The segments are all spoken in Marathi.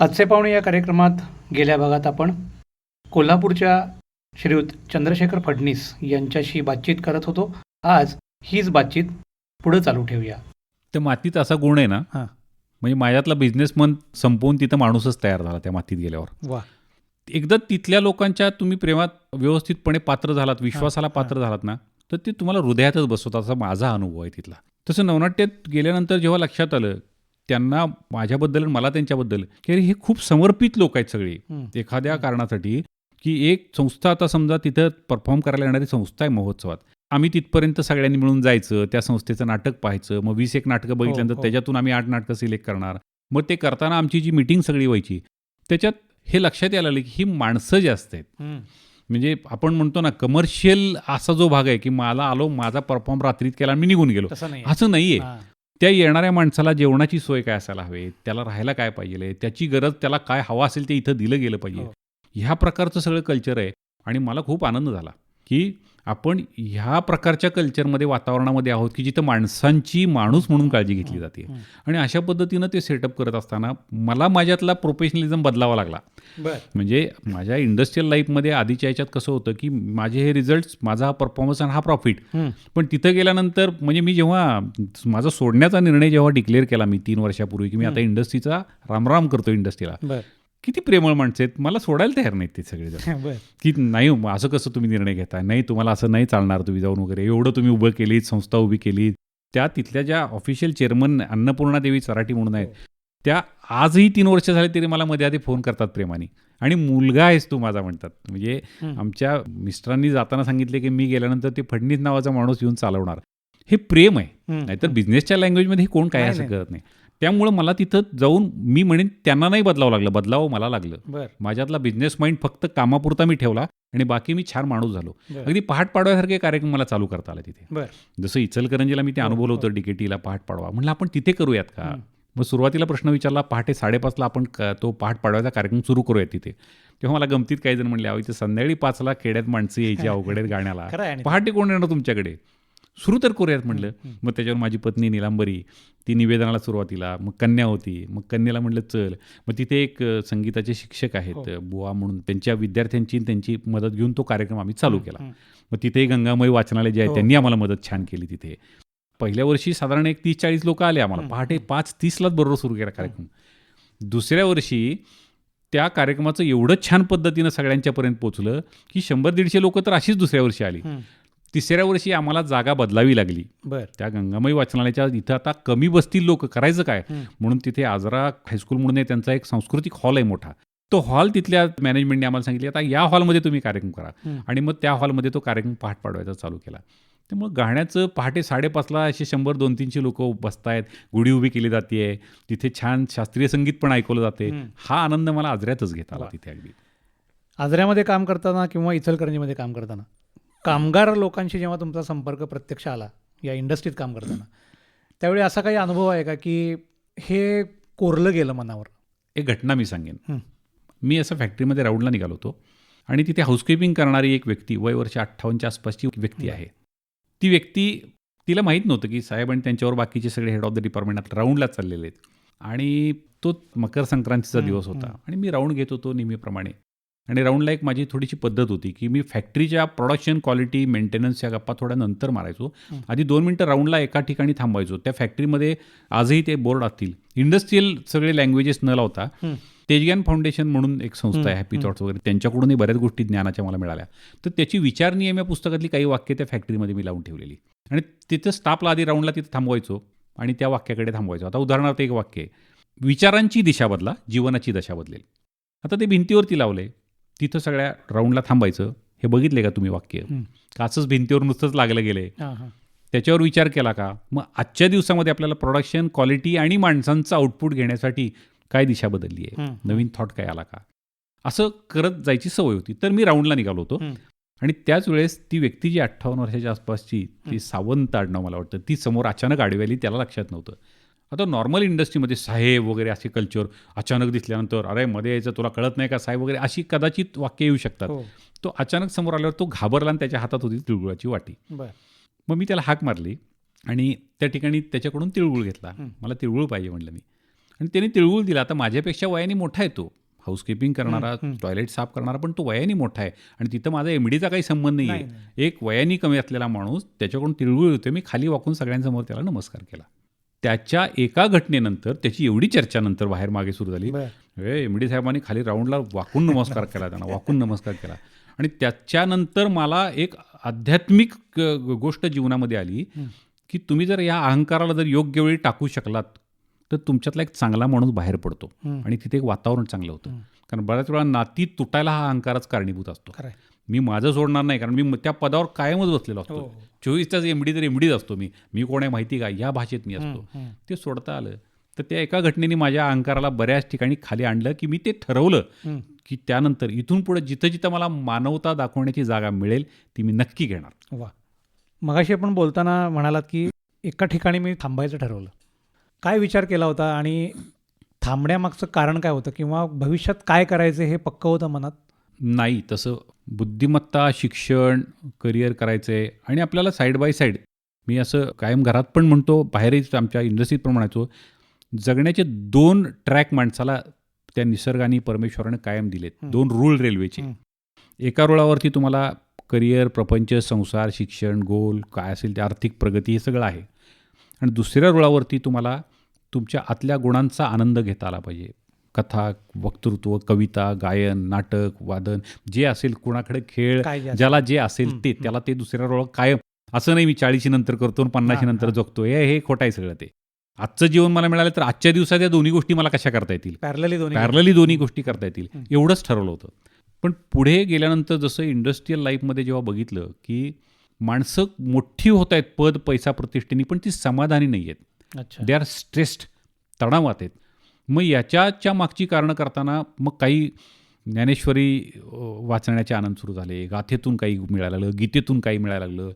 आजचे पाहुणे या कार्यक्रमात गेल्या भागात आपण कोल्हापूरच्या श्रीयुत चंद्रशेखर फडणीस यांच्याशी बातचीत करत होतो. आज हीच बातचीत पुढे चालू ठेवूया. त्या मातीत असा गुण आहे ना हां. म्हणजे माझ्यातला बिझनेस मन संपवून तिथं माणूसच तयार झाला त्या मातीत गेल्यावर. वा. एकदा तिथल्या लोकांच्या तुम्ही प्रेमात व्यवस्थितपणे पात्र झालात विश्वासाला पात्र झालात ना तर ते तुम्हाला हृदयातच बसवतात असा माझा अनुभव आहे तिथला. तसं नवनाट्यात गेल्यानंतर जेव्हा लक्षात आलं त्यांना माझ्याबद्दल आणि मला त्यांच्याबद्दल की अरे हे खूप समर्पित लोक आहेत सगळी हं. एखाद्या कारणासाठी की एक संस्था आता समजा तिथं परफॉर्म करायला येणारी संस्था आहे महोत्सवात आम्ही तिथपर्यंत सगळ्यांनी मिळून जायचं त्या संस्थेचं नाटक पाहायचं मग वीस एक नाटकं बघितल्यानंतर हो. त्याच्यातून आम्ही आठ नाटकं सिलेक्ट करणार मग ते करताना आमची जी मिटिंग सगळी व्हायची त्याच्यात हे लक्षात यायला लागलं की ही माणसं जास्त आहेत हं. म्हणजे आपण म्हणतो ना कमर्शियल असा जो भाग आहे की मला आलो माझा परफॉर्म रात्रीत केला आणि मी निघून गेलो असं नाहीये हां. त्या येणाऱ्या माणसाला जेवणाची सोय काय असायला हवी? त्याला राहायला काय पाहिजे? त्याची गरज त्याला काय हवा असेल ते इथं दिलं गेलं पाहिजे. हो. ह्या प्रकारचं सगळं कल्चर आहे आणि मला खूप आनंद झाला की आपण ह्या प्रकारच्या कल्चरमध्ये वातावरणामध्ये आहोत की जिथं माणसांची माणूस म्हणून काळजी घेतली जाते. आणि अशा पद्धतीनं ते सेटअप करत असताना मला माझ्यातला प्रोफेशनलिझम बदलावा लागला. म्हणजे माझ्या इंडस्ट्रियल लाईफमध्ये आधीच्या ह्याच्यात कसं होतं की माझे हे रिझल्ट्स माझा हा परफॉर्मन्स आणि हा प्रॉफिट. पण तिथं गेल्यानंतर म्हणजे मी जेव्हा माझा सोडण्याचा निर्णय जेव्हा डिक्लेअर केला मी तीन वर्षापूर्वी की मी आता इंडस्ट्रीचा रामराम करतो इंडस्ट्रीला. किती प्रेमळ माणसं आहेत. मला सोडायला तयार नाहीत ते सगळेजण. की नाही असं कसं तुम्ही निर्णय घेताय नाही तुम्हाला असं नाही चालणार तुम्ही जाऊन वगैरे. एवढं तुम्ही उभं केलीत संस्था उभी केली त्या तिथल्या ज्या ऑफिशियल चेअरमन अन्नपूर्णा देवी चराठी म्हणून आहेत. त्या आजही तीन वर्ष झाले तरी मला मध्ये आधी फोन करतात प्रेमाने. आणि मुलगा आहेस तू माझा म्हणतात. म्हणजे. आमच्या मिस्टरांनी जाताना सांगितले की मी गेल्यानंतर ते फडणीस नावाचा माणूस येऊन चालवणार. हे प्रेम आहे. नाहीतर बिझनेसच्या लँग्वेजमध्ये कोण काय असं. करत नाही. त्यामुळं मला तिथं जाऊन मी म्हणेन त्यांना नाही बदलावं लागलं. बदलावं मला लागलं. बर. माझ्यातला बिझनेस माइंड फक्त कामापुरता मी ठेवला आणि बाकी मी छान माणूस झालो. अगदी पहाट पाडव्यासारखे कार्यक्रम मला चालू करता आला तिथे. जसं इचलकरंजीला मी ते अनुभवलं. होतं डीकेटीला पहाट पाडवा. म्हणलं आपण तिथे करूयात का. मग सुरुवातीला प्रश्न विचारला पहाटे साडेपाचला आपण तो पहाट पाडव्याचा कार्यक्रम सुरू करूयात तिथे? तेव्हा मला गमतीत काही जण म्हणले अहो इथे संध्याकाळी पाचला खेड्यात माणसं यायची अवघड आहेत गाण्याला. पहाटे कोण येणार तुमच्याकडे? सुरू तर करूयात म्हणलं हं. मग त्याच्यावर माझी पत्नी निलांबरी ती निवेदनाला सुरुवातीला मग कन्या होती मग कन्याला म्हणलं चल मग तिथे एक संगीताचे शिक्षक आहेत हो. बुवा म्हणून त्यांच्या विद्यार्थ्यांची त्यांची मदत घेऊन तो कार्यक्रम आम्ही चालू केला. मग तिथे गंगामय वाचनालय जे आहे हो. त्यांनी आम्हाला मदत छान केली तिथे पहिल्या वर्षी साधारण एक तीस चाळीस लोक आले आम्हाला. पहाटे पाच तीसलाच बरोबर सुरू केला कार्यक्रम दुसऱ्या वर्षी त्या कार्यक्रमाचं एवढं छान पद्धतीनं सगळ्यांच्यापर्यंत पोचलं की शंभर दीडशे लोक तर अशीच दुसऱ्या वर्षी आली. तिसऱ्या वर्षी आम्हाला जागा बदलावी लागली. बर. त्या गंगामयी वाचनालयाच्या इथं आता कमी बसतील लोक करायचं काय. म्हणून तिथे आजरा हायस्कूल म्हणून त्यांचा एक सांस्कृतिक हॉल आहे मोठा. तो हॉल तिथल्या मॅनेजमेंटने आम्हाला सांगितले आता या हॉलमध्ये तुम्ही कार्यक्रम करा. आणि मग त्या हॉलमध्ये तो कार्यक्रम पहाट पाडवायचा चालू केला. त्यामुळे गाण्याचं पहाटे साडेपाचला असे शंभर दोन तीनशे लोक बसतायत गुढी उभी केली जाते तिथे छान शास्त्रीय संगीत पण ऐकवलं जाते. हं. आनंद मला आजऱ्यातच घेता आला. तिथे अगदी. आजऱ्यामध्ये काम करताना किंवा इचलकरंजीमध्ये काम करताना? कामगार लोकांशी जेव्हा तुमचा संपर्क प्रत्यक्ष आला या इंडस्ट्रीत काम करताना त्यावेळी असा काही अनुभव आहे का की हे कोरलं गेलं मनावर एक घटना मी सांगेन. मी असं फॅक्टरीमध्ये राऊंडला निघालो होतो आणि तिथे हाऊसकीपिंग करणारी एक व्यक्ती वय वर्ष अठ्ठावन्नच्या आसपासची व्यक्ती. आहे ती व्यक्ती तिला माहीत नव्हतं की साहेब आणि त्यांच्यावर बाकीचे सगळे हेड ऑफ द डिपार्टमेंट आता राऊंडला चाललेले आहेत आणि तो मकर संक्रांतीचा दिवस होता. आणि मी राऊंड घेत होतो नेहमीप्रमाणे आणि राऊंडला एक माझी थोडीशी पद्धत होती की मी फॅक्टरीच्या प्रोडक्शन क्वालिटी मेंटेनन्स या गप्पा थोड्या नंतर मारायचो. आधी दोन मिनटं राऊंडला एका ठिकाणी थांबायचो त्या फॅक्टरीमध्ये आजही ते बोर्ड असतील. इंडस्ट्रीयल सगळे लँग्वेजेस न लावता. तेजग्यान फाउंडेशन म्हणून एक संस्था आहे हॅपी. थॉट्स वगैरे. त्यांच्याकडूनही बऱ्याच गोष्टी ज्ञानाच्या मला मिळाल्या. तर त्याची विचारणी आहे या पुस्तकातली काही वाक्य त्या फॅक्टरीमध्ये मी लावून ठेवलेली. आणि तिथं स्टाफला आधी राऊंडला तिथं थांबवायचो आणि त्या वाक्याकडे थांबवायचो. आता उदाहरणार्थ एक वाक्य आहे. विचारांची दिशा बदला जीवनाची दशा बदलेल. आता ते भिंतीवरती लावले. तिथं सगळ्या राऊंडला थांबायचं. हे बघितले का तुम्ही वाक्य? हं. काचच भिंतीवर नुसतंच लागलं गेले. त्याच्यावर विचार केला का? मग आजच्या दिवसामध्ये आपल्याला प्रोडक्शन क्वालिटी आणि माणसांचं आउटपुट घेण्यासाठी काय दिशा बदलली आहे. नवीन थॉट काय आला का? असं करत जायची सवय होती. तर मी राऊंडला निघालो होतो. आणि त्याच वेळेस ती व्यक्ती जी अठ्ठावन्न वर्षाच्या आसपासची. ती सावंत आडनाव मला वाटतं ती समोर अचानक आडवी आली त्याला लक्षात नव्हतं. आता नॉर्मल इंडस्ट्रीमध्ये साहेब वगैरे असे कल्चर अचानक दिसल्यानंतर अरे मध्ये यायचं तुला कळत नाही का साहेब? वगैरे अशी कदाचित वाक्य येऊ शकतात. हो. तो अचानक समोर आल्यावर तो घाबरला आणि त्याच्या हातात होती तिळगुळाची वाटी. मग मी त्याला हाक मारली आणि त्या ठिकाणी त्याच्याकडून तिळगुळ घेतला. मला तिळगुळ पाहिजे म्हणलं मी. आणि त्यांनी तिळगुळ दिला. आता माझ्यापेक्षा वयाने मोठा आहे तो. हाऊसकीपिंग करणारा टॉयलेट साफ करणारा पण तो वयाने मोठा आहे. आणि तिथं माझा एम डीचा काही संबंध नाही, आहे एक वयाने कमी असलेला माणूस त्याच्याकडून तिळगुळ होते मी खाली वाकून सगळ्यांसमोर त्याला नमस्कार केला. त्याच्या एका घटनेनंतर त्याची एवढी चर्चा नंतर बाहेर मागे सुरू झाली. एम डी साहेबांनी खाली राऊंडला वाकून नमस्कार केला त्यांना वाकून नमस्कार केला. आणि त्याच्यानंतर मला एक आध्यात्मिक गोष्ट जीवनामध्ये आली की तुम्ही जर या अहंकाराला जर योग्य वेळी टाकू शकलात तर तुमच्यातला एक चांगला माणूस बाहेर पडतो. आणि तिथे एक वातावरण चांगलं होतं. कारण बऱ्याच वेळा नाती तुटायला हा अहंकारच कारणीभूत असतो. मी माझं सोडणार नाही कारण मी त्या पदावर कायमच बसलेलो असतो. हो. चोवीस तास एमडी तर एमडीच असतो मी. मी कोण आहे माहिती का? या भाषेत मी असतो. ते सोडता आलं. तर त्या एका घटनेने माझ्या अहंकाराला बऱ्याच ठिकाणी खाली आणलं की मी ते ठरवलं. की त्यानंतर इथून पुढे जिथं जिथं मला मानवता दाखवण्याची जागा मिळेल ती मी नक्की घेणार. वा. मगाशी आपण बोलताना म्हणालात की एका ठिकाणी मी थांबायचं ठरवलं. काय विचार केला होता आणि थांबण्यामागचं कारण काय होतं किंवा भविष्यात काय करायचं हे पक्क होतं मनात? नाही तसं बुद्धिमत्ता शिक्षण करिअर करायचं आहे आणि आपल्याला साईड बाय साईड मी असं कायम घरात पण म्हणतो बाहेरही आमच्या इंडस्ट्रीत पण म्हणायचो जगण्याचे दोन ट्रॅक माणसाला त्या निसर्गाने परमेश्वराने कायम दिलेत. दोन रूळ रेल्वेचे. एका रुळावरती तुम्हाला करिअर प्रपंच संसार शिक्षण गोल काय असेल ते आर्थिक प्रगती हे सगळं आहे आणि दुसऱ्या रुळावरती तुम्हाला तुमच्या आतल्या गुणांचा आनंद घेता आला पाहिजे कथा वक्तृत्व कविता गायन नाटक वादन जे असेल कुणाकडे खेळ. ज्याला जे असेल ते. त्याला ते दुसऱ्या रोळ कायम. असं नाही मी चाळीशी नंतर करतो पन्नाशी नंतर. जगतो. हे हे खोटं आहे सगळं ते. आजचं जीवन मला मिळालं तर आजच्या दिवसात या दोन्ही गोष्टी मला कशा करता येतील? पॅरलली दोन्ही पॅरलली दोन्ही गोष्टी करता येतील. एवढंच ठरवलं होतं. पण पुढे गेल्यानंतर जसं इंडस्ट्रीयल लाईफमध्ये जेव्हा बघितलं की माणसं मोठी होत आहेत पद पैसा प्रतिष्ठेनी पण ती समाधानी नाही आहेत. दे आर स्ट्रेस्ड तणावात आहेत. मग याच्याच्या मागची कारणं करताना मग काही ज्ञानेश्वरी वाचण्याचे आनंद सुरू झाले गाथेतून काही मिळायला लागलं गीतेतून काही मिळायला लागलं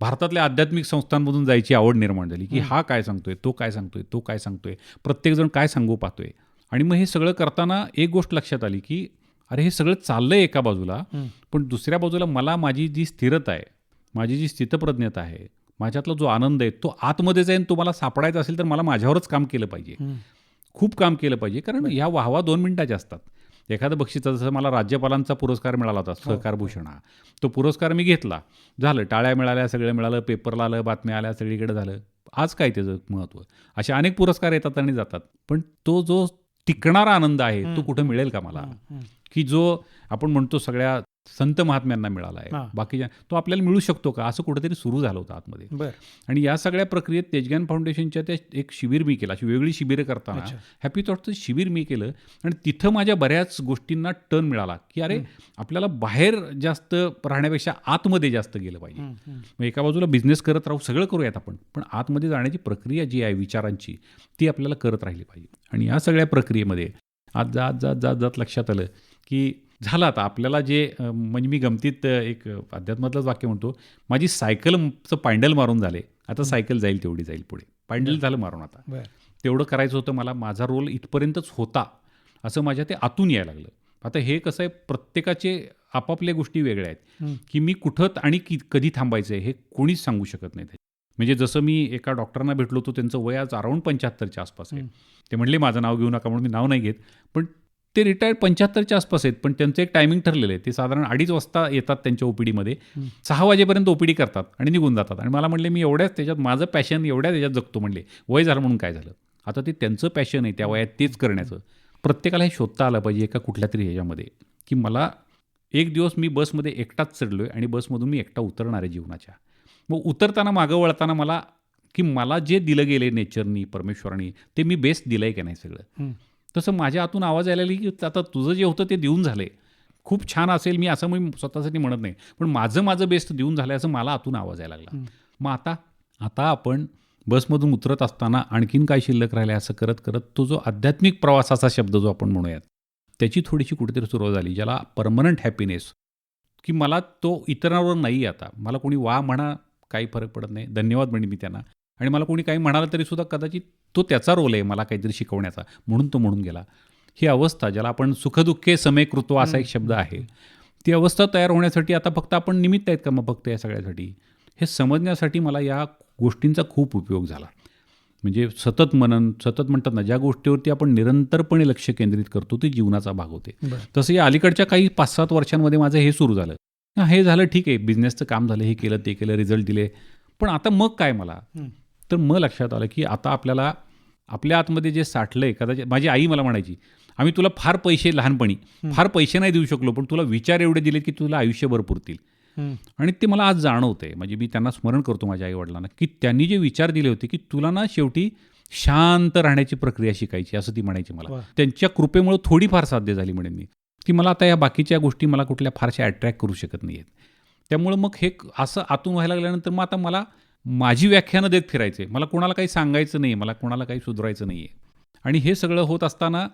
भारतातल्या आध्यात्मिक संस्थांमधून जायची आवड निर्माण झाली की हं. काय सांगतोय तो काय सांगतोय तो काय सांगतोय प्रत्येकजण काय सांगू पाहतोय आणि मग हे सगळं करताना एक गोष्ट लक्षात आली की अरे हे सगळं चाललंय एका बाजूला. पण दुसऱ्या बाजूला मला माझी जी स्थिरता आहे माझी जी स्थितप्रज्ञता आहे माझ्यातला जो आनंद आहे तो आतमध्ये जाईन तो मला सापडायचा असेल तर मला माझ्यावरच काम केलं पाहिजे. खूप काम केलं पाहिजे. कारण ह्या वाहवा दोन मिनिटाच्या असतात. एखादं बक्षीचा जसं मला राज्यपालांचा पुरस्कार मिळाला होता सहकार भूषण. हा तो पुरस्कार मी घेतला. झालं टाळ्या मिळाल्या सगळं मिळालं पेपरला आलं बातम्या आल्या सगळीकडे झालं. आज काय त्याचं महत्त्व असे अनेक पुरस्कार येतात आणि जातात. पण तो जो टिकणारा आनंद आहे तो हं. कुठं मिळेल का मला? हं, हं. की जो आपण म्हणतो सगळ्या संत महात्म्यांना मिळाला आहे. बाकीच्या तो आपल्याला मिळू शकतो का? असं कुठेतरी सुरू झालं होतं आतमध्ये. आणि या सगळ्या प्रक्रियेत तेजग्यान फाउंडेशनच्या त्या एक शिबिर मी केलं अशी वेगळी शिबिरं करताना. हॅपी थॉटचं शिबिर मी केलं आणि तिथं माझ्या बऱ्याच गोष्टींना टर्न मिळाला की अरे आपल्याला बाहेर जास्त राहण्यापेक्षा आतमध्ये जास्त गेलं पाहिजे. मग एका बाजूला बिझनेस करत राहू सगळं करूयात आपण. पण आतमध्ये जाण्याची प्रक्रिया जी आहे विचारांची ती आपल्याला करत राहिली पाहिजे. आणि या सगळ्या प्रक्रियेमध्ये आज जात जात जात जात लक्षात आलं की झालं आता. आपल्याला जे म्हणजे मी गमतीत एक अध्यात्मातलंच वाक्य म्हणतो माझी सायकलचं पायंडल मारून झाले. आता सायकल जाईल तेवढी जाईल पुढे. पायंडल झालं मारून आता. तेवढं करायचं होतं मला माझा रोल इथपर्यंतच होता असं माझ्या ते आतून यायला लागलं. आता हे कसं आहे प्रत्येकाचे आपापल्या गोष्टी वेगळ्या आहेत. की मी कुठं आणि की कधी थांबायचं आहे हे कोणीच सांगू शकत नाही म्हणजे जसं मी एका डॉक्टरांना भेटलो होतो त्यांचं वय आज अराऊंड पंच्याहत्तरच्या आसपास आहे. ते म्हणले माझं नाव घेऊ नका म्हणून मी नाव नाही घेत. पण ते रिटायर्ड पंच्याहत्तरच्या आसपास आहेत पण त्यांचं एक टायमिंग ठरलेलं आहे. ते साधारण अडीच वाजता येतात त्यांच्या ओपीडीमध्ये. सहा वाजेपर्यंत ओपीडी करतात आणि निघून जातात. आणि मला म्हणले मी एवढ्याच त्याच्यात माझं पॅशन एवढ्याच त्याच्यात जगतो म्हणले. वय झालं म्हणून काय झालं? आता ते त्यांचं पॅशन आहे त्या वयात तेच करण्याचं. प्रत्येकाला हे शोधता आलं पाहिजे एका कुठल्या तरी ह्याच्यामध्ये की मला एक दिवस मी बसमध्ये एकटाच चढलो आहे आणि बसमधून मी एकटा उतरणार आहे जीवनाच्या. मग उतरताना मागं वळताना मला की मला जे दिलं गेले नेचरनी परमेश्वराने ते मी बेस्ट दिलं आहे की नाही सगळं. तसं माझ्या आतून आवाज यायला लागली की आता तुझं जे होतं ते देऊन झालं. खूप छान असेल मी असं मी स्वतःसाठी म्हणत नाही. पण माझं माझं बेस्ट देऊन झालं असं मला आतून आवाज यायला लागला. मग आता आता आपण बसमधून उतरत असताना आणखीन काय शिल्लक राहिले असं करत करत तो जो आध्यात्मिक प्रवासाचा शब्द जो आपण म्हणूयात त्याची थोडीशी कुठेतरी सुरुवात झाली ज्याला परमनंट हॅपीनेस की मला तो इतरांवर नाही आता. मला कोणी वा म्हणा काही फरक पडत नाही. धन्यवाद म्हणेन मी त्यांना. आणि मला कोणी काही म्हणालं तरी सुद्धा कदाचित तो त्याचा रोल आहे मला काहीतरी शिकवण्याचा म्हणून तो म्हणून गेला. ही अवस्था ज्याला आपण सुखदुःखे समेकृत्व असा एक शब्द आहे ती अवस्था तयार होण्यासाठी आता फक्त आपण निमित्त आहेत का मग फक्त या सगळ्यासाठी? हे समजण्यासाठी मला या गोष्टींचा खूप उपयोग झाला. म्हणजे सतत मनन सतत म्हणतात ना ज्या गोष्टीवरती आपण निरंतरपणे लक्ष केंद्रित करतो ते जीवनाचा भाग होते. तसं या अलीकडच्या काही पाच सात वर्षांमध्ये माझं हे सुरू झालं. हा, झालं ठीक आहे बिझनेसचं काम झालं हे केलं ते केलं रिझल्ट दिले. पण आता मग काय मला. तर मग लक्षात आलं की आता आपल्याला आपल्या आतमध्ये जे साठलं आहे कदाचित माझी आई मला म्हणायची आम्ही तुला फार पैसे लहानपणी फार पैसे नाही देऊ शकलो पण तुला विचार एवढे दिले की तुला आयुष्यभर पुरतील. हं. आणि ते मला आज जाणवतं आहे म्हणजे मी त्यांना स्मरण करतो माझ्या आईवडिलांना की त्यांनी जे विचार दिले होते की तुला ना शेवटी शांत राहण्याची प्रक्रिया शिकायची असं ती म्हणायची मला. त्यांच्या कृपेमुळे थोडीफार साध्य झाली म्हणेन मी की मला आता या बाकीच्या गोष्टी मला कुठल्या फारशा अट्रॅक्ट करू शकत नाही आहेत त्यामुळं मग हे असं आतून व्हायला लागल्यानंतर मग आता मला माझी व्याख्यानं देत फिरायचे. मला कोणाला काही सांगायचं नाही मला कोणाला काही सुधारायचं नाही आहे आणि हे सगळं होत असताना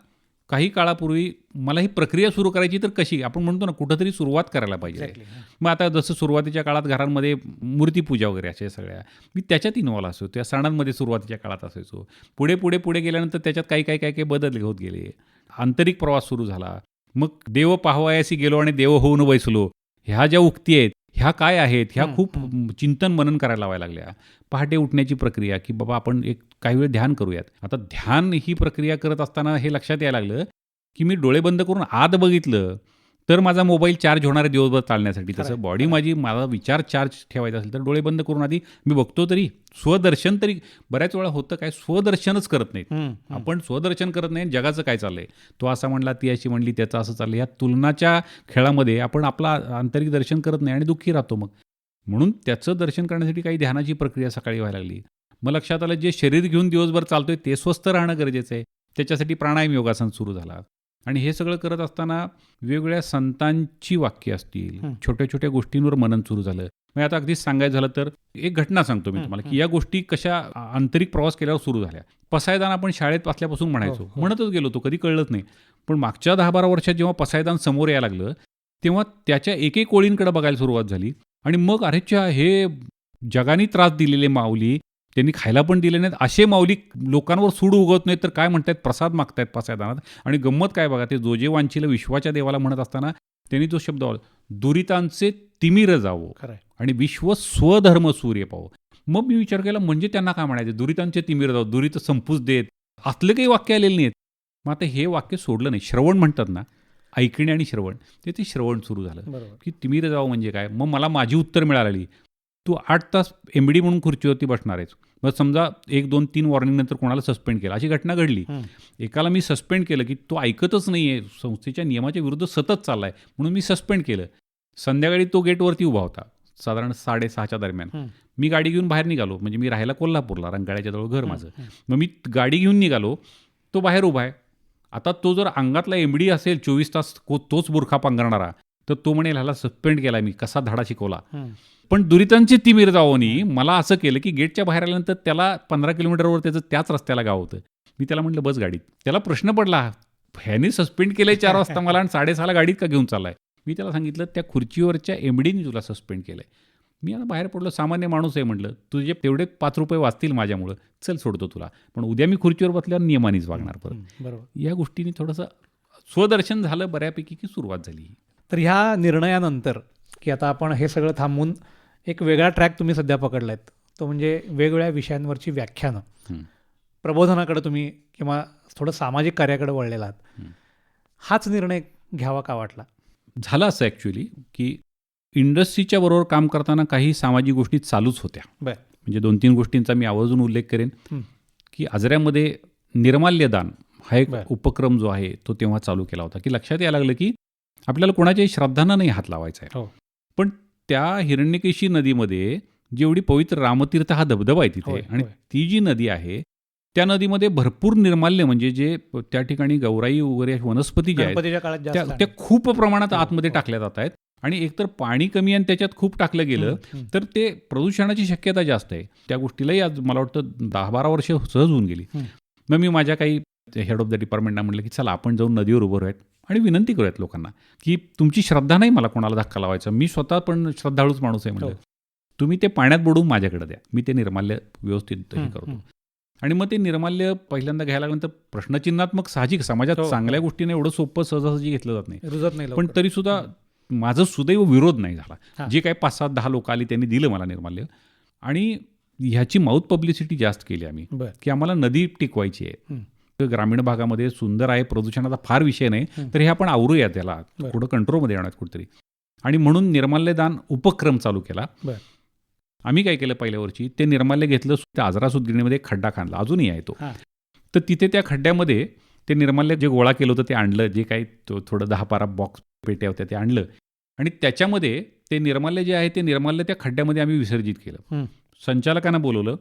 काही काळापूर्वी मला ही प्रक्रिया सुरू करायची तर कशी? आपण म्हणतो ना कुठंतरी सुरुवात करायला पाहिजे. Exactly. मग आता जसं सुरुवातीच्या काळात घरांमध्ये मूर्तीपूजा वगैरे अशा सगळ्या मी त्याच्यात इन्वॉल्व असो त्या सणांमध्ये सुरुवातीच्या काळात असायचो. पुढे पुढे पुढे गेल्यानंतर त्याच्यात काही काही काही काही बदल होत गेले. आंतरिक प्रवास सुरू झाला. मग देव पाहवायासी गेलो आणि देव होऊन बैसलो. ह्या ज्या उक्ती आहेत ह्या काय आहेत? ह्या खूप चिंतन मनन करायला लावायला लागल्या. पहाटे उठण्याची प्रक्रिया की बाबा आपण एक काही वेळ ध्यान करूयात. आता ध्यान ही प्रक्रिया करत असताना हे लक्षात यायला लागलं की मी डोळे बंद करून आत बघितलं. तर माझा मोबाईल चार्ज होणार आहे दिवसभर चालण्यासाठी. तसं बॉडी माझी माझा विचार चार्ज ठेवायचा असेल तर डोळे बंद करून आधी मी बघतो तरी स्वदर्शन तरी बऱ्याच वेळा होतं काय स्वदर्शनच करत नाहीत. आपण स्वदर्शन करत नाही जगाचं काय चाललंय? तो असा म्हणला ती अशी म्हणली त्याचं असं चाललंय. या तुलनाच्या खेळामध्ये आपण आपला आंतरिक दर्शन करत नाही आणि दुःखी राहतो मग. म्हणून त्याचं दर्शन करण्यासाठी काही ध्यानाची प्रक्रिया सकाळी व्हायला लागली. मग लक्षात आलं जे शरीर घेऊन दिवसभर चालतोय ते स्वस्थ राहणं गरजेचं आहे. त्याच्यासाठी प्राणायाम योगासन सुरू झाला. आणि हे सगळं करत असताना वेगवेगळ्या संतांची वाक्य असतील. छोट्या छोट्या गोष्टींवर मनन सुरू झालं मग आता अगदी सांगायचं झालं तर एक घटना सांगतो मी तुम्हाला. की या गोष्टी कशा आंतरिक प्रवास केल्यावर सुरू झाल्या पसायदान आपण शाळेत असल्यापासून म्हणायचो हो, हो. म्हणतच गेलो तो कधी कळलंच नाही पण मागच्या दहा बारा वर्षात जेव्हा पसायदान समोर यायला लागलं तेव्हा त्याच्या एक एक ओळींकडे बघायला सुरुवात झाली आणि मग अरेच्या हे जगाने त्रास दिलेले माऊली त्यांनी खायला पण दिले नाहीत. असे माऊली लोकांवर सूड उगवत नाहीत तर काय म्हणतायत? प्रसाद मागतायत पसायदानात आणि गंमत काय बघा ते जोजे वांचीला विश्वाच्या देवाला म्हणत असताना त्यांनी तो शब्द दुरितांचे तिमिर जावो. आणि विश्व स्वधर्म सूर्य पाहो मग मी विचार केला म्हणजे त्यांना काय म्हणायचे? दुरितांचे तिमिर जावो दुरित संपूस देत. असलं काही वाक्य आलेलं नाहीत. मग आता हे वाक्य सोडलं नाही. श्रवण म्हणतात ना ऐकणे आणि श्रवण. ते ते श्रवण सुरू झालं. की तिमिर जावं म्हणजे काय? मग मला माझी उत्तर मिळाली तू आठ तास एम डी म्हणून खुर्चीवरती बसणार आहेस. मग समजा एक दोन तीन वॉर्निंग नंतर कोणाला सस्पेंड केलं? अशी घटना घडली. एकाला मी सस्पेंड केलं की तो ऐकतच नाही आहे संस्थेच्या नियमाच्या विरुद्ध सतत चाललाय. म्हणून मी सस्पेंड केलं. संध्याकाळी तो गेटवरती उभा होता. साधारण साडेसहाच्या दरम्यान. मी गाडी घेऊन बाहेर निघालो. म्हणजे मी राहायला कोल्हापूरला रंगाळ्याच्या जवळ घर माझं. मग मी गाडी घेऊन निघालो. तो बाहेर उभा आहे. आता तो जर अंगातला एमडी असेल चोवीस तास तोच बुरखा पांघरणारा तर तो म्हणेल ह्याला सस्पेंड केला मी. कसा धडा शिकवला. पण दुरितांची तिमीर जावोनी मला असं केलं की गेटच्या बाहेर आल्यानंतर त्याला पंधरा किलोमीटरवर त्याचं त्याच रस्त्याला गाव होतं. मी त्याला म्हटलं बस गाडीत. त्याला प्रश्न पडला ह्यानी सस्पेंड केलंय चार वाजता मला आणि साडेसहाला गाडीत का घेऊन चाललाय? मी त्याला सांगितलं त्या खुर्चीवरच्या एमडीने तुला सस्पेंड केलंय. मी आता बाहेर पडलो सामान्य माणूस आहे म्हटलं तुझे तेवढे पाच रुपये वाचतील माझ्यामुळं चल सोडतो तुला पण उद्या मी खुर्चीवर बसल्यावर नियमानेच वागणार परत. बरोबर. या गोष्टीने थोडंसं स्वदर्शन झालं बऱ्यापैकी की सुरुवात झाली तर ह्या निर्णयानंतर की आता आपण हे सगळं थांबवून एक वेगळा ट्रॅक तुम्ही सध्या पकडलायत तो म्हणजे वेगवेगळ्या विषयांवरची व्याख्यानं. प्रबोधनाकडे तुम्ही किंवा थोडं सामाजिक कार्याकडे वळलेला आहात. हाच निर्णय घ्यावा का वाटला झालं असं ॲक्च्युली की इंडस्ट्रीच्या बरोबर काम करताना काही सामाजिक गोष्टी चालूच होत्या. म्हणजे दोन तीन गोष्टींचा मी आवर्जून उल्लेख करेन. की आजऱ्यामध्ये निर्माल्यदान हा एक. उपक्रम जो आहे तो तेव्हा चालू केला होता की लक्षात यायला लागलं की आपल्याला कोणाच्याही श्रद्धांना नाही हात लावायचा आहे हो. पण त्या हिरण्यकेशी नदीमध्ये जेवढी पवित्र रामतीर्थ हा धबधबा आहे तिथे आणि. ती जी नदी आहे त्या नदीमध्ये भरपूर निर्माल्य म्हणजे जे त्या ठिकाणी गौराई वगैरे वनस्पती ज्या आहेत त्या खूप प्रमाणात हो, आतमध्ये हो. टाकल्या जात आहेत आणि एकतर पाणी कमी आणि त्याच्यात खूप टाकलं गेलं. तर ते प्रदूषणाची शक्यता जास्त आहे त्या गोष्टीलाही आज मला वाटतं दहा बारा वर्ष सहज होऊन गेली. मग मी माझ्या काही हेड ऑफ द डिपार्टमेंटना म्हटलं की चला आपण जाऊन नदीवर उभं राहूयात आणि विनंती करूयात लोकांना की तुमची श्रद्धा नाही मला कोणाला धक्का लावायचा. मी स्वतः पण श्रद्धाळूच माणूस आहे. म्हणलं. तुम्ही ते पाण्यात बुडवून माझ्याकडे द्या. मी ते निर्माल्य व्यवस्थित करतो. आणि मग ते निर्माल्य पहिल्यांदा घ्यायला लागल्यानंतर प्रश्नचिन्हात्मक साहजिक समाजात हो, चांगल्या हो. गोष्टीने एवढं सोपं सहजासहजी घेतलं जात नाही. रुजत नाही पण. तरी सुद्धा माझं सुदैव विरोध नाही झाला. जे काही पाच सात दहा लोक आली त्यांनी दिलं मला निर्माल्य. आणि ह्याची माउथ पब्लिसिटी जास्त केली आम्ही की आम्हाला नदी टिकवायची आहे. ग्रामीण भागामध्ये सुंदर आहे प्रदूषणाचा फार विषय नाही. तर हे आपण आवरूया त्याला. पुढं कंट्रोलमध्ये येणार कुठेतरी आणि म्हणून निर्माल्यदान उपक्रम चालू केला. आम्ही काय केलं पहिल्या वर्षी ते निर्माल्य घेतलं त्या आजरा सुदगिरणीमध्ये खड्डा खाणला अजूनही आहे तो. तर तिथे त्या खड्ड्यामध्ये ते निर्माल्य जे गोळा केलं होतं ते आणलं जे काही थोडं दहा बारा बॉक्स पेट्या होत्या ते आणलं आणि त्याच्यामध्ये ते निर्माल्य जे आहे ते निर्माल्य त्या खड्ड्यामध्ये आम्ही विसर्जित केलं. संचालकांना बोलवलं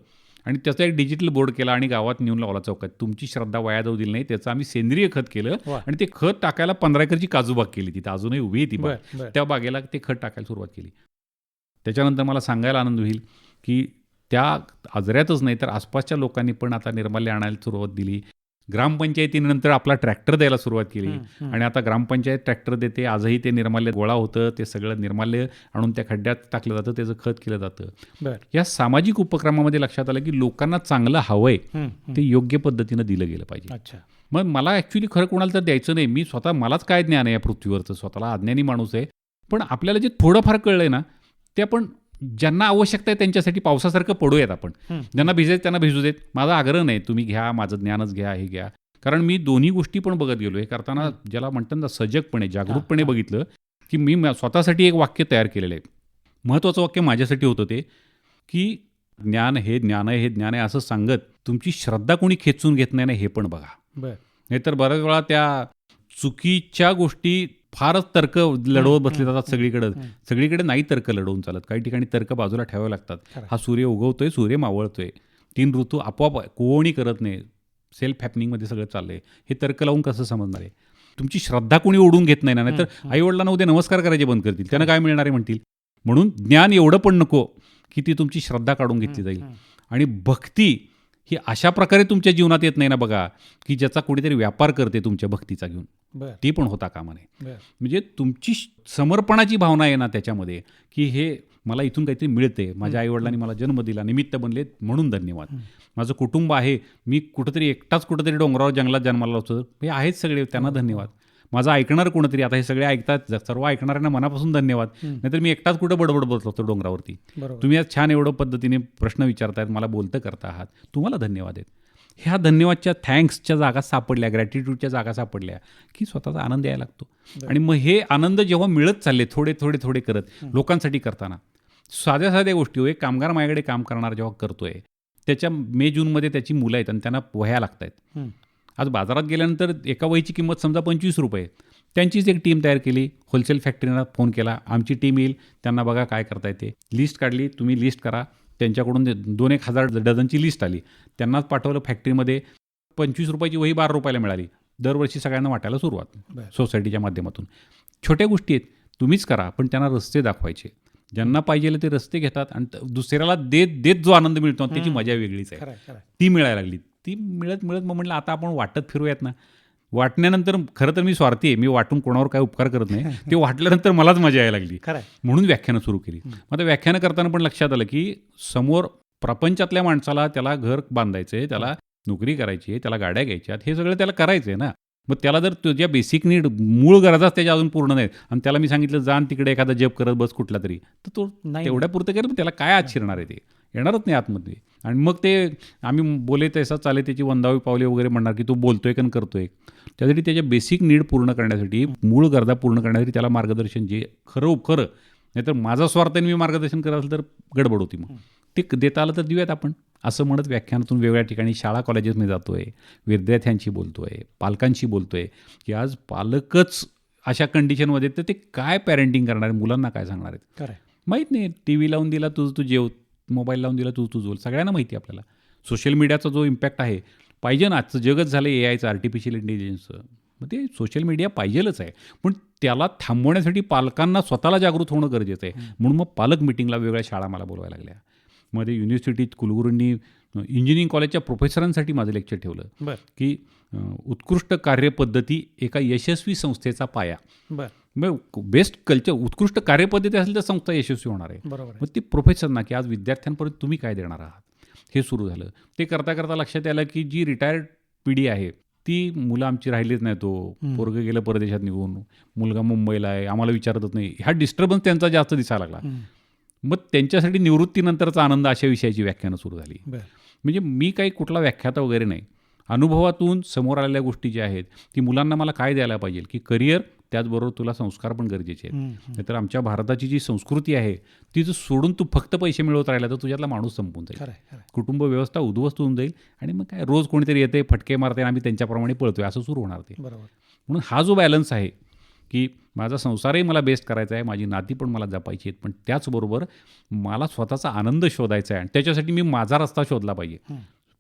आणि त्याचा एक डिजिटल बोर्ड केला आणि गावात नेऊन लावला चौकात. तुमची श्रद्धा वाया जाऊ दिली नाही त्याचं आम्ही सेंद्रिय खत केलं. आणि ते खत टाकायला पंधरा एकरची काजूबाग केली तिथं. अजूनही उभी आहे ती बाग. त्या बागेला ते खत टाकायला सुरुवात केली. त्याच्यानंतर मला सांगायला आनंद होईल की त्या आजऱ्यातच नाही तर आसपासच्या लोकांनी पण आता निर्माल्य आणायला सुरुवात दिली. ग्रामपंचायतीनंतर आपला ट्रॅक्टर द्यायला सुरुवात केली. आणि आता ग्रामपंचायत ट्रॅक्टर देते आजही ते निर्माल्य गोळा होतं ते सगळं निर्माल्य आणून त्या खड्ड्यात टाकलं जातं त्याचं खत केलं जातं. या सामाजिक उपक्रमामध्ये लक्षात आलं की लोकांना चांगलं हवंय. ते योग्य पद्धतीनं दिलं गेलं पाहिजे. अच्छा. मग मला ॲक्च्युली खरं कोणाला तर द्यायचं नाही. मी स्वतः मलाच काय ज्ञान आहे या पृथ्वीवरचं? स्वतःला अज्ञानी माणूस आहे. पण आपल्याला जे थोडंफार कळलंय ना ते आपण ज्यांना आवश्यकता आहे त्यांच्यासाठी पावसासारखं पडूयात आपण. ज्यांना भिजायत त्यांना भिजू देत. माझा आग्रह नाही तुम्ही घ्या माझं ज्ञानच घ्या हे घ्या. कारण मी दोन्ही गोष्टी पण बघत गेलो हे करताना ज्याला म्हणतात ना सजगपणे जागरूकपणे. बघितलं की मी स्वतःसाठी एक वाक्य तयार केलेलं आहे. महत्त्वाचं वाक्य माझ्यासाठी होतं ते की ज्ञान हे ज्ञान आहे हे ज्ञान आहे असं सांगत तुमची श्रद्धा कोणी खेचून घेत नाही ना हे पण बघा. नाहीतर बऱ्याच वेळा त्या चुकीच्या गोष्टी फारच तर्क लढवत बसले जातात सगळीकडे. सगळीकडे नाही तर्क लढवून चालत. काही ठिकाणी तर्क बाजूला ठेवावे लागतात. हा सूर्य उगवतोय सूर्य मावळतोय. तीन ऋतू आपोआप कोणी करत नाही. सेल्फ हॅपनिंगमध्ये सगळं चाललंय. हे तर्क लावून कसं समजणार आहे? तुमची श्रद्धा कोणी ओढून घेत नाही ना? नाहीतर हं. आई वडिलांना उद्या नमस्कार करायचे बंद करतील. त्यांना काय मिळणार आहे म्हणतील? म्हणून ज्ञान एवढं पण नको की ती तुमची श्रद्धा काढून घेतली जाईल. आणि भक्ती ही अशा प्रकारे तुमच्या जीवनात येत नाही ना बघा की ज्याचा कोणीतरी व्यापार करते तुमच्या भक्तीचा घेऊन. ती पण होता कामा नये बर. म्हणजे तुमची समर्पणाची भावना आहे ना त्याच्यामध्ये की हे मला इथून काहीतरी मिळते. माझ्या आईवडिलांनी मला जन्म दिला निमित्त बनले म्हणून धन्यवाद. हं. माझं कुटुंब आहे मी कुठंतरी एकटाच कुठंतरी डोंगरावर जंगलात जन्माला होतो. हे आहेत सगळे त्यांना धन्यवाद. माझं ऐकणार कोणतरी? आता हे सगळे ऐकतात सर्व ऐकणाऱ्यांना मनापासून धन्यवाद. नाहीतर मी एकटाच कुठं बडबड बसलो होतो डोंगरावरती? तुम्ही आज छान एवढं पद्धतीने प्रश्न विचारतायत मला बोलतं करता आहात. तुम्हाला धन्यवाद आहेत. ह्या धन्यवादच्या थँक्सच्या जागा सापडल्या ग्रॅटिट्यूडच्या जागा सापडल्या की स्वतःचा आनंद यायला लागतो. आणि मग हे आनंद जेव्हा मिळत चालले थोडे थोडे थोडे करत लोकांसाठी करताना साध्या साध्या गोष्टी हो एक कामगार माझ्याकडे काम करणार जेव्हा करतोय त्याच्या मे जूनमध्ये त्याची मुलं आहेत आणि त्यांना वह्या लागत आहेत. आज बाजारात गेल्यानंतर एका वहीची किंमत समजा पंचवीस रुपये त्यांचीच एक टीम तयार केली. होलसेल फॅक्टरीना फोन केला. आमची टीम येईल. त्यांना बघा काय करता येते. लिस्ट काढली. तुम्ही लिस्ट करा. त्यांच्याकडून दोन एक हजार डझनची लिस्ट आली. त्यांनाच पाठवलं फॅक्टरीमध्ये. पंचवीस रुपयाची वही बारा रुपयाला मिळाली. दरवर्षी सगळ्यांना वाटायला सुरुवात. सोसायटीच्या माध्यमातून. छोट्या गोष्टी आहेत. तुम्हीच करा पण त्यांना रस्ते दाखवायचे. ज्यांना पाहिजे ते रस्ते घेतात आणि दुसऱ्याला देत देत जो आनंद मिळतो त्याची. मजा वेगळीच आहे. ती मिळायला लागली. ती मिळत मिळत मग म्हटलं आता आपण वाटत फिरूयात ना. वाटण्यानंतर खरं तर मी स्वार्थी आहे. मी वाटून कोणावर काय उपकार करत नाही. ते वाटल्यानंतर मलाच मजा यायला लागली. म्हणून व्याख्यानं सुरू केली. मग आता व्याख्यानं करताना पण लक्षात आलं की समोर प्रपंचातल्या माणसाला त्याला घर बांधायचं आहे त्याला नोकरी करायची आहे त्याला गाड्या घ्यायच्यात हे सगळं त्याला करायचं आहे ना. मग त्याला जर तुझ्या बेसिक नीड मूळ गरजाच त्याच्या अजून पूर्ण नाहीत आणि त्याला मी सांगितलं जाण तिकडे एखादा जप करत बस कुठला तरी. तर तो नाही. तेवढ्या पुरतं केलं पण त्याला काय आत शिरणार आहे ते? येणारच नाही आतमध्ये. आणि मग ते आम्ही बोले तसा चाले त्याची वंदावी पावले वगैरे म्हणणार की तो बोलतोय का आणि करतोय? त्यासाठी त्याच्या बेसिक नीड पूर्ण करण्यासाठी मूळ गरजा पूर्ण करण्यासाठी त्याला मार्गदर्शन जे खरं खरं नाहीतर माझा स्वार्थाने मी मार्गदर्शन करत असेल तर गडबड होती मग. ते देता आलं तर देऊयात आपण. असं म्हणत व्याख्यानातून वेगवेगळ्या ठिकाणी शाळा कॉलेजेसमध्ये जातोय विद्यार्थ्यांशी बोलतोय पालकांशी बोलतोय की आज पालकच अशा कंडिशनमध्ये तर ते काय पॅरेंटिंग करणार आहे मुलांना काय सांगणार आहेत? आहे. माहीत नाही. टी व्ही लावून दिला तुझं तू जेव मोबाईल लावून दिला तुझं तू जोल सगळ्यांना माहिती आहे आपल्याला. सोशल मीडियाचा जो इम्पॅक्ट आहे पाहिजे ना आजचं जगच झालं ए आयचं आर्टिफिशियल इंटेलिजन्सचं मग ते सोशल मीडिया पाहिजेलच आहे. पण त्याला थांबवण्यासाठी पालकांना स्वतःला जागृत होणं गरजेचं आहे. म्हणून मग पालक मिटिंगला वेगळ्या शाळा मला बोलवायला लागल्या. मध्ये युनिव्हर्सिटीत कुलगुरूंनी इंजिनिअरिंग कॉलेजच्या प्रोफेसरांसाठी माझं लेक्चर ठेवलं. बर. की उत्कृष्ट कार्यपद्धती एका यशस्वी संस्थेचा पाया. बर. मग बेस्ट कल्चर उत्कृष्ट कार्यपद्धती असेल तर संस्था यशस्वी होणार आहे. बरोबर. मग ते प्रोफेसरना की आज विद्यार्थ्यांपर्यंत तुम्ही काय देणार आहात? हे सुरू झालं. ते करता करता लक्षात आलं की जी रिटायर्ड पिढी आहे ती मुलं आमची राहिलीच नाही तो हम्म. पोरगं गेलं परदेशात निघून. मुलगा मुंबईला आहे आम्हाला विचारतच नाही. ह्या डिस्टर्बन्स त्यांचा जास्त दिसायला लागला. हं. मग त्यांच्यासाठी निवृत्तीनंतरचा आनंद अशा विषयाची व्याख्यानं सुरू झाली. म्हणजे मी काही कुठला व्याख्याता वगैरे नाही. अनुभवातून समोर आलेल्या गोष्टी ज्या आहेत ती मुलांना मला काय द्यायला पाहिजे? की करिअर त्याचबरोबर तुला संस्कार पण गरजेचे आहेत. नाहीतर आमच्या भारताची जी संस्कृती आहे ती जर सोडून तू फक्त पैसे मिळवत राहिला तर तुझ्यातला माणूस संपून जाईल. कुटुंब व्यवस्था उद्ध्वस्त होऊन जाईल आणि मग काय रोज कोणीतरी येते फटके मारते आणि आम्ही त्यांच्याप्रमाणे पळतोय असं सुरू होणार ते बरोबर म्हणून हा जो बॅलन्स आहे की माझा संसारही मला बेस्ट करायचा आहे माझी नाती पण मला जपायची आहेत पण त्याचबरोबर मला स्वतःचा आनंद शोधायचा आहे आणि त्याच्यासाठी मी माझा रस्ता शोधला पाहिजे.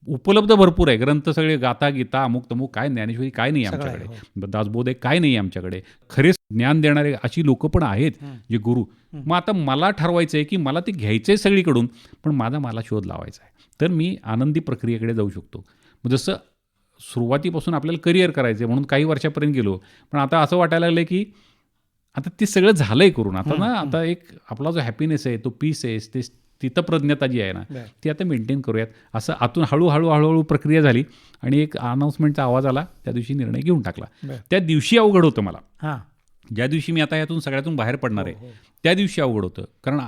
उपलब्ध भरपूर आहे. ग्रंथ सगळे गाता गीता अमुक तमुक काय ज्ञानेश्वरी काय नाही आमच्याकडे. दासबोध आहे काय नाही आमच्याकडे. खरे ज्ञान देणारे अशी लोक पण आहेत हं. जे गुरु. मग आता मला ठरवायचं आहे की मला ते घ्यायचं आहे सगळीकडून पण माझा मला शोध लावायचा आहे. तर मी आनंदी प्रक्रियेकडे जाऊ शकतो. मग जसं सुरुवातीपासून आपल्याला करिअर करायचं म्हणून काही वर्षापर्यंत गेलो पण आता असं वाटायला लागलं की आता ते सगळं झालंय करून. आता ना आता एक आपला जो हॅपीनेस आहे तो पीस आहे ते स्थितप्रज्ञता जी आहे ना. ती आता मेंटेन करूयात. असं आतून हळूहळू हळूहळू प्रक्रिया झाली आणि एक अनाऊन्समेंटचा आवाज आला त्या दिवशी निर्णय घेऊन टाकला. त्या दिवशी अवघड होतं मला. हां. ज्या दिवशी मी आता यातून सगळ्यातून बाहेर पडणार आहे हो, हो. त्या दिवशी अवघड होतं. कारण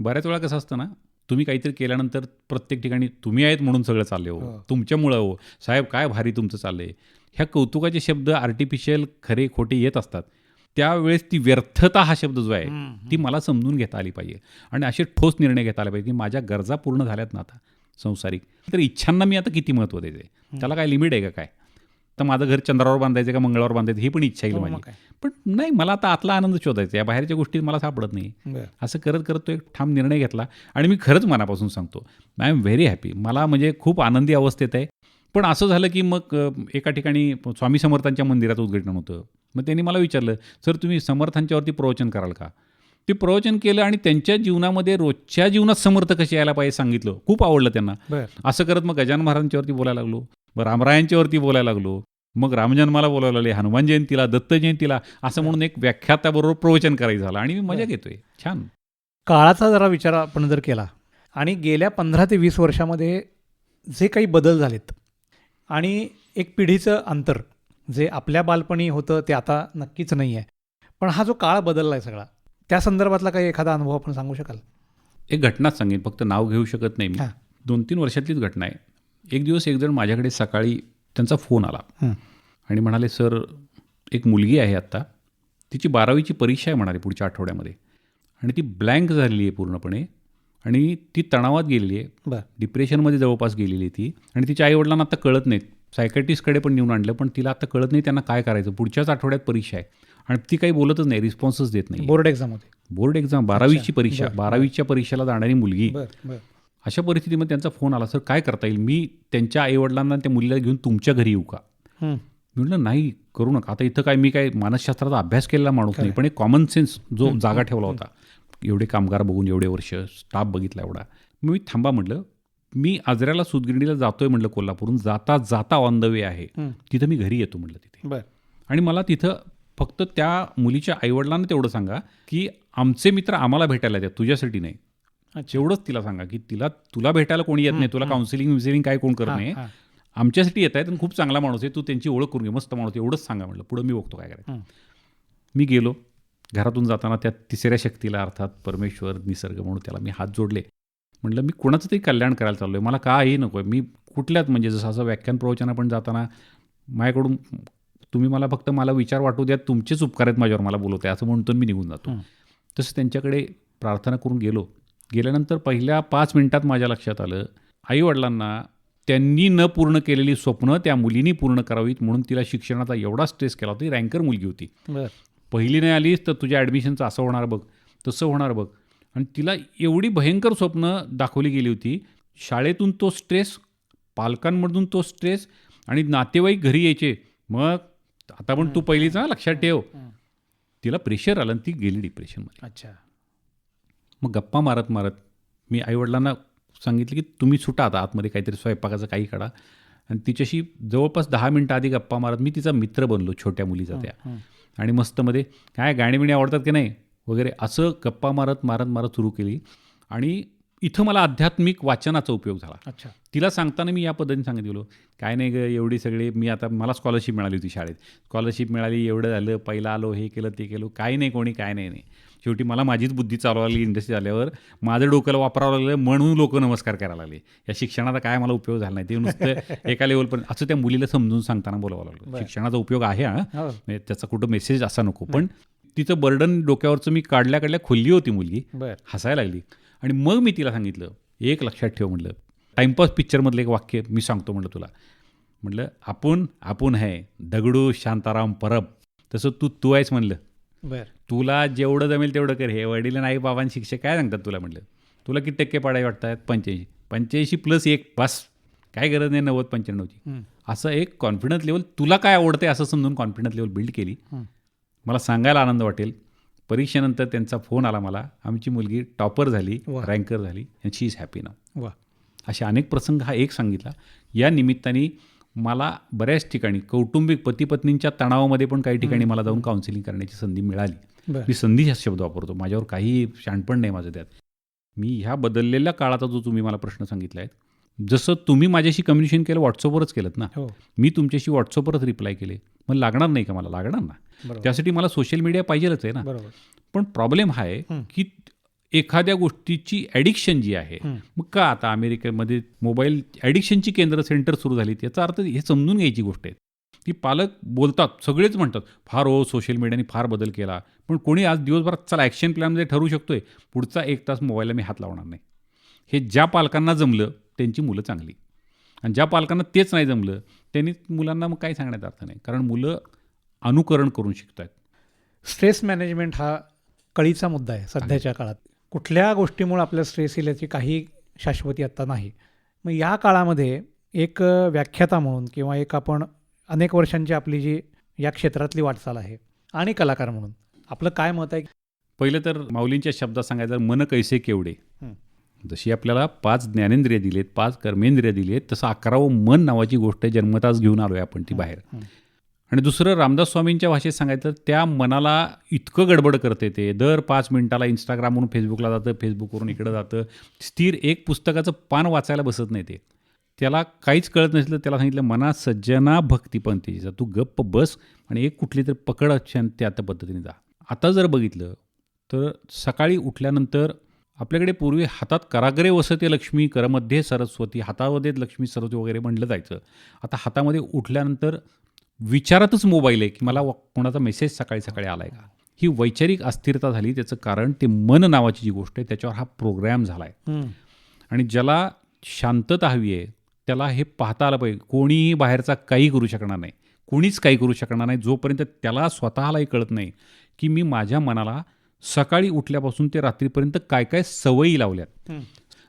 बऱ्याच वेळा कसं असतं ना तुम्ही काहीतरी केल्यानंतर प्रत्येक ठिकाणी तुम्ही आहेत म्हणून सगळं चालले हो. हो. तुमच्यामुळं हो. साहेब काय भारी तुमचं चाललंय. ह्या कौतुकाचे शब्द आर्टिफिशियल खरे खोटे येत असतात. त्यावेळेस ती व्यर्थता हा शब्द जो आहे ती मला समजून घेता आली पाहिजे. आणि असे ठोस निर्णय घेता आले पाहिजे की माझ्या गरजा पूर्ण झाल्यात ना आता संसारिक. तर इच्छांना मी आता किती महत्त्व द्यायचे त्याला काय लिमिट आहे का काय? तर माझं घर चंद्रावर बांधायचं का मंगळावर बांधायचं ही पण इच्छा येईल हो, माझी. काय. पण नाही मला आता आतला आनंद शोधायचा या बाहेरच्या गोष्टी मला सापडत नाही. असं करत करत तो एक ठाम निर्णय घेतला आणि मी खरंच मनापासून सांगतो आय एम व्हेरी हॅपी मला म्हणजे खूप आनंदी अवस्थेत आहे. पण असं झालं की मग एका ठिकाणी स्वामी समर्थांच्या मंदिराचं उद्घाटन होतं. मग त्यांनी मला विचारलं सर तुम्ही समर्थांच्यावरती प्रवचन कराल का? ते प्रवचन केलं आणि त्यांच्या जीवनामध्ये रोजच्या जीवनात समर्थ कसे यायला पाहिजे सांगितलं. खूप आवडलं त्यांना. असं करत मग गजानन महाराजांच्यावरती बोलायला लागलो. मग रामरायांच्यावरती बोलायला लागलो. मग रामजन्माला बोलायला लागले हनुमान जयंतीला दत्त जयंतीला असं म्हणून एक व्याख्याताबरोबर प्रवचन करायचं झालं आणि मी मजा घेतोय. छान. काळाचा जरा विचार आपण जर केला आणि गेल्या पंधरा ते वीस वर्षामध्ये जे काही बदल झालेत आणि एक पिढीचं अंतर जे आपल्या बालपणी होतं ते आता नक्कीच नाही आहे पण हा जो काळ बदलला आहे सगळा त्या संदर्भातला काही एखादा अनुभव आपण सांगू शकाल? एक घटनाच सांगेन फक्त नाव घेऊ शकत नाही मी. दोन तीन वर्षातलीच घटना आहे. एक दिवस एक जण माझ्याकडे सकाळी त्यांचा फोन आला. आणि म्हणाले सर एक मुलगी आहे आत्ता. तिची बारावीची परीक्षा आहे म्हणाले पुढच्या आठवड्यामध्ये. आणि ती ब्लँक झालेली आहे पूर्णपणे. आणि ती तणावात गेलेली आहे. डिप्रेशनमध्ये जवळपास गेलेली आहे ती. आणि तिच्या आईवडिलांना आता कळत नाहीत. सायकॅटिस्टकडे पण नेऊन आणलं पण तिला आता कळत नाही त्यांना काय करायचं. पुढच्याच आठवड्यात परीक्षा आहे आणि ती काही बोलतच नाही रिस्पॉन्सच देत नाही. बोर्ड एक्झाम होते. बोर्ड एक्झाम बारावीची परीक्षा बरं, बारावीच्या परीक्षेला जाणारी मुलगी. अशा परिस्थितीमध्ये त्यांचा फोन आला सर काय करता येईल? मी त्यांच्या आईवडिलांना त्या मुलीला घेऊन तुमच्या घरी येऊ का? हं. म्हटलं नाही करू नका. आता इथं काय मी काय मानसशास्त्राचा अभ्यास केलेला माणूस नाही पण एक कॉमन सेन्स जो जागा ठेवला होता. एवढे कामगार बघून एवढे वर्ष स्टाफ बघितला एवढा. मग मी थांबा म्हटलं मी आजऱ्याला सुदगिरणीला जातोय म्हटलं कोल्हापूरून जाता जाता ऑन द वे आहे. तिथं मी घरी येतो म्हटलं तिथे. बरं. आणि मला तिथं फक्त त्या मुलीच्या आईवडिलांना तेवढं सांगा की आमचे मित्र आम्हाला भेटायला द्या तुझ्यासाठी नाही. एवढंच तिला सांगा की तिला तुला भेटायला कोणी येत नाही तुला काउन्सिलिंग विन्सिलिंग काय कोण करत नाही. आमच्यासाठी येत आहेत आणि खूप चांगला माणूस आहे तू त्यांची ओळख करून घे मस्त माणूस आहे, एवढंच सांगा म्हटलं. पुढं मी बघतो काय करायचं. मी गेलो घरातून जाताना त्या तिसऱ्या शक्तीला अर्थात परमेश्वर निसर्ग म्हणून त्याला मी हात जोडले. म्हटलं मी कोणाचं तरी कल्याण करायला चाललो आहे मला काही नको आहे मी कुठल्याच म्हणजे जसं असं व्याख्यान प्रवचन आपण जाताना माझ्याकडून तुम्ही मला फक्त मला विचार वाटू द्या. तुमचेच उपकार आहेत माझ्यावर मला बोलवते असं म्हणतो मी निघून जातो. तसं त्यांच्याकडे प्रार्थना करून गेलो. गेल्यानंतर पहिल्या पाच मिनिटात माझ्या लक्षात आलं आईवडिलांना त्यांनी न पूर्ण केलेली स्वप्न त्या मुलीनी पूर्ण करावीत म्हणून तिला शिक्षणाचा एवढा स्ट्रेस केला होता. रँकर मुलगी होती. पहिली नाही आलीस तर तुझ्या ॲडमिशनचं असं होणार बघ तसं होणार बघ. आणि तिला एवढी भयंकर स्वप्न दाखवली गेली होती. शाळेतून तो स्ट्रेस पालकांमधून तो स्ट्रेस आणि नातेवाईक घरी यायचे. मग आता पण तू पहिलीच ना लक्षात ठेव. तिला प्रेशर आलं आणि ती गेली डिप्रेशनमध्ये अच्छा. मग गप्पा मारत मारत मी आईवडिलांना सांगितलं की तुम्ही सुटा आता आतमध्ये काहीतरी स्वयंपाकाचं काही काढा. आणि तिच्याशी जवळपास दहा मिनटं आधी गप्पा मारत मी तिचा मित्र बनलो छोट्या मुलीचा त्या. आणि मस्तमध्ये काय गाणी बिणी आवडतात की नाही? वगैरे असं गप्पा मारत मारत मारत सुरू केली. आणि इथं मला आध्यात्मिक वाचनाचा उपयोग झाला. अच्छा. तिला सांगताना मी या पद्धतीने सांगत गेलो काय नाही ग एवढी सगळी मी आता मला स्कॉलरशिप मिळाली होती शाळेत. स्कॉलरशिप मिळाली एवढं झालं पहिलं आलो हे केलं ते केलं. काय नाही कोणी काय नाही नाही. शेवटी मला माझीच बुद्धी चालवायला लागली इंडस्ट्री आल्यावर माझं डोक्याला वापरावं लागलं म्हणून लोक नमस्कार करायला लागले. या शिक्षणाचा काय मला उपयोग झाला नाही. ते नुसतं एका लेवलपर्यंत असं त्या मुलीला समजून सांगताना बोलावं लागलं. शिक्षणाचा उपयोग आहे हा. हो. त्याचा कुठं मेसेज असा नको. पण तिचं बर्डन डोक्यावरचं मी काढल्या काढल्या खोलली होती मुलगी. हसायला लागली. आणि मग मी तिला सांगितलं एक लक्षात ठेव म्हटलं टाइमपास पिक्चरमधलं एक वाक्य मी सांगतो म्हटलं तुला. म्हटलं आपण आपण है दगडू शांताराम परब तसं तू तू आहेस म्हणलं. बर. तुला जेवढं जमेल तेवढं कर. हे वडील नाही बाबां शिक्षक काय सांगतात तुला म्हटलं? तुला किती टक्के पाडाय वाटतात? पंच्याऐंशी. पंच्याऐंशी प्लस एक बस. काय गरज नाही नव्वद पंच्याण्णवची. असं एक कॉन्फिडन्स लेवल तुला काय आवडते असं समजून कॉन्फिडन्स लेवल बिल्ड केली. मला सांगायला आनंद वाटेल. परीक्षेनंतर त्यांचा फोन आला मला. आमची मुलगी टॉपर झाली. रँकर झाली अँड शी इज हॅपी नाव वा. असे अनेक प्रसंग हा एक सांगितला. या निमित्ताने मला बऱ्याच ठिकाणी कौटुंबिक पती पत्नींच्या तणावामध्ये पण काही ठिकाणी मला जाऊन काउन्सिलिंग करण्याची संधी मिळाली. मी संधी हा शब्द वापरतो. माझ्यावर काही शाणपण नाही माझं त्यात. मी ह्या बदललेल्या काळाचा जो तुम्ही मला प्रश्न सांगितला आहे जसं तुम्ही माझ्याशी कम्युनिकेशन केलं व्हॉट्सअपवरच केलं ना. हो. मी तुमच्याशी व्हॉट्सअपवरच रिप्लाय केले. मग लागणार नाही का मला? लागणार ना. त्यासाठी मला सोशल मीडिया पाहिजेलच आहे ना. पण प्रॉब्लेम हा आहे. की एखाद्या गोष्टीची ॲडिक्शन जी आहे. मग का आता अमेरिकेमध्ये मोबाईल ॲडिक्शनची केंद्र सेंटर सुरू झाली? याचा अर्थ हे समजून घ्यायची गोष्ट आहे. की पालक बोलतात सगळेच म्हणतात फार हो सोशल मीडियाने फार बदल केला. पण कोणी आज दिवसभरात चला ॲक्शन प्लॅनमध्ये ठरवू शकतोय. पुढचा एक तास मोबाईलला मी हात लावणार नाही. हे ज्या पालकांना जमलं त्यांची मुलं चांगली. आणि ज्या पालकांना तेच नाही जमलं त्यांनी मुलांना मग काही सांगण्यात अर्थ नाही. कारण मुलं अनुकरण करून शिकत आहेत स्ट्रेस मॅनेजमेंट हा कळीचा मुद्दा आहे सध्याच्या काळात. कुठल्या गोष्टीमुळे आपल्या स्ट्रेस येईल याची काही शाश्वती आत्ता नाही. मग या काळामध्ये एक व्याख्याता म्हणून किंवा एक आपण अनेक वर्षांची आपली जी या क्षेत्रातली वाटचाल आहे आणि कलाकार म्हणून आपलं काय मत आहे? पहिलं तर माऊलींच्या शब्दात सांगायचं मन कैसे केवढे. जशी आपल्याला पाच ज्ञानेंद्रिय दिलेत पाच कर्मेंद्रिय दिलेत तसं अकरावं मन नावाची गोष्ट जन्मताच घेऊन आलोय आपण ती बाहेर. आणि दुसरं रामदास स्वामींच्या भाषेत सांगायचं त्या मनाला इतकं गडबड करते ते. दर पाच मिनिटाला इंस्टाग्रामवरून फेसबुकला जातं फेसबुकवरून इकडं जातं. स्थिर एक पुस्तकाचं पान वाचायला बसत नाही ते. त्याला काहीच कळत नसलं त्याला सांगितलं मना सज्जना भक्तिपंथीचा तू गप्प बस आणि एक कुठली तरी पकड छान त्या त्या पद्धतीने जा. आता जर बघितलं तर सकाळी उठल्यानंतर आपल्याकडे पूर्वी हातात कराग्रे वसते लक्ष्मी करमध्ये सरस्वती हातामध्ये लक्ष्मी सरस्वती वगैरे म्हणलं जायचं. आता हातामध्ये उठल्यानंतर विचारातच मोबाईल आहे की मला कोणाचा मेसेज सकाळी सकाळी आला आहे का? ही वैचारिक अस्थिरता झाली त्याचं कारण ते मन नावाची जी गोष्ट आहे त्याच्यावर हा प्रोग्रॅम झाला आहे. आणि ज्याला शांतता हवी आहे त्याला हे पाहता आलं पाहिजे. कोणीही बाहेरचा काही करू शकणार नाही. कोणीच काही करू शकणार नाही जोपर्यंत त्याला स्वतःलाही कळत नाही की मी माझ्या मनाला सकाळी उठल्यापासून ते रात्रीपर्यंत काय काय सवयी लावल्यात.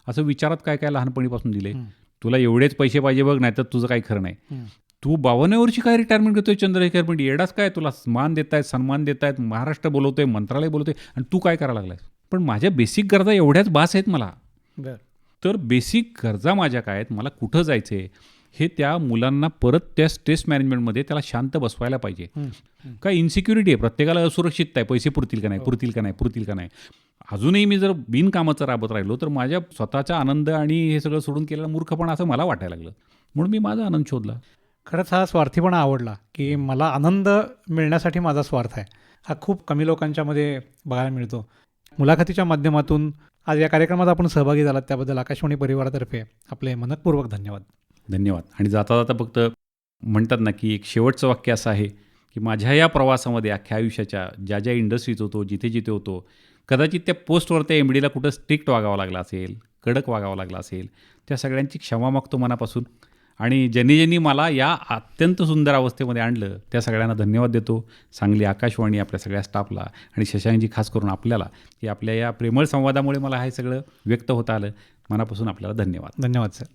असं विचारात काय काय लहानपणीपासून दिले. तुला एवढेच पैसे पाहिजे बघ नाही तर तुझं काही खरं नाही. तू बावन्न वर्षी काय रिटायरमेंट घेतोय चंद्रशेखर पण येडाच काय? तुला मान देत आहेत सन्मान देत आहेत महाराष्ट्र बोलवतोय मंत्रालय बोलवतोय आणि तू काय करायला लागलाय पण माझ्या बेसिक गरजा एवढ्याच बास आहेत मला. तर बेसिक गरजा माझ्या काय आहेत? मला कुठं जायचं आहे हे त्या मुलांना परत त्या स्ट्रेस मॅनेजमेंटमध्ये त्याला शांत बसवायला पाहिजे. हं. काय इन्सिक्युरिटी आहे प्रत्येकाला असुरक्षित आहे पैसे पुरतील का नाही पुरतील का नाही पुरतील का नाही. अजूनही मी जर बिनकामाचं राबत राहिलो तर माझ्या स्वतःचा आनंद आणि हे सगळं सोडून केलेला मूर्खपणा असं मला वाटायला लागलं. म्हणून मी माझा आनंद शोधला. खरंच हा स्वार्थीपणा आवडला की मला आनंद मिळण्यासाठी माझा स्वार्थ आहे. हा खूप कमी लोकांच्यामध्ये बघायला मिळतो. मुलाखतीच्या माध्यमातून आज या कार्यक्रमात आपण सहभागी झालात त्याबद्दल आकाशवाणी परिवारातर्फे आपले मनपूर्वक धन्यवाद. धन्यवाद. आणि जाता जाता फक्त म्हणतात ना की एक शेवटचं वाक्य असं आहे की माझ्या या प्रवासामध्ये अख्ख्या आयुष्याच्या ज्या ज्या इंडस्ट्रीज होतो जिथे जिथे होतो कदाचित त्या पोस्टवर त्या एम डीला कुठं स्ट्रिक्ट वागावं लागलं असेल कडक वागावं लागलं असेल त्या सगळ्यांची क्षमा मागतो मनापासून. आणि ज्यांनी ज्यांनी मला या अत्यंत सुंदर अवस्थेमध्ये आणलं त्या सगळ्यांना धन्यवाद देतो. सांगली आकाशवाणी आपल्या सगळ्या स्टाफला आणि शशांकजी खास करून आपल्याला की आपल्या या प्रेमळ संवादामुळे मला हे सगळं व्यक्त होता आलं. मनापासून आपल्याला धन्यवाद. धन्यवाद सर.